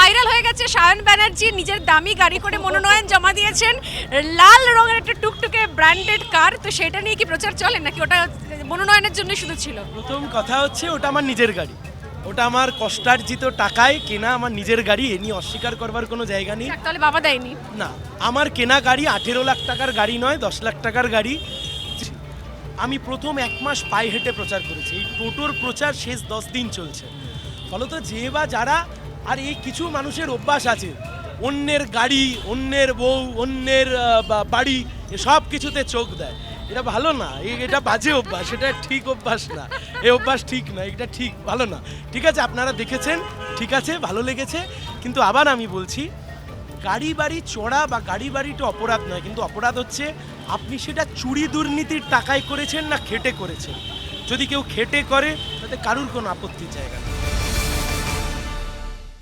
Viral হয়ে গেছে সায়ন ব্যানার্জি নিজের দামি গাড়ি করে মনোনয়ন জমা দিয়েছেন। লাল রঙের একটা টুকটুকে ব্র্যান্ডেড কার তো সেটা নিয়ে কি প্রচার চলে? নাকি ওটা মনোনয়নের জন্য শুধু ছিল? প্রথম কথা হচ্ছে ওটা আমার নিজের গাড়ি। ওটা আমার কষ্টার্জিত টাকায় কেনা আমার নিজের গাড়ি এ নিয়ে অস্বীকার করবার কোনো জায়গা নেই। তাহলে বাবা দেয়নি? না আমার কেনা গাড়ি আঠেরো লাখ টাকার গাড়ি নয় দশ লাখ টাকার গাড়ি। আমি প্রথম এক মাস পায়ে হেঁটে প্রচার করেছি। এই টোটোর প্রচার শেষ দশ দিন চলছে। ফলত যে বা যারা আর এই কিছু মানুষের অভ্যাস আছে। অন্যের গাড়ি, অন্যের বউ, অন্যের বাড়ি সব কিছুতে চোখ দেয়। এটা ভালো না এটা বাজে অভ্যাস, এটা ঠিক অভ্যাস না। এই অভ্যাস ঠিক না, এটা ঠিক, ভালো না। ঠিক আছে, আপনারা দেখেছেন, ঠিক আছে, ভালো লেগেছে, কিন্তু আবার আমি বলছি, গাড়ি বাড়ি চড়া বা গাড়ি বাড়িটা অপরাধ নয়, কিন্তু অপরাধ হচ্ছে, আপনি সেটা চুরি দুর্নীতির টাকায় করেছেন না খেটে করেছেন। যদি কেউ খেটে করে, তাতে কারুর কোনো আপত্তির জায়গা নেই।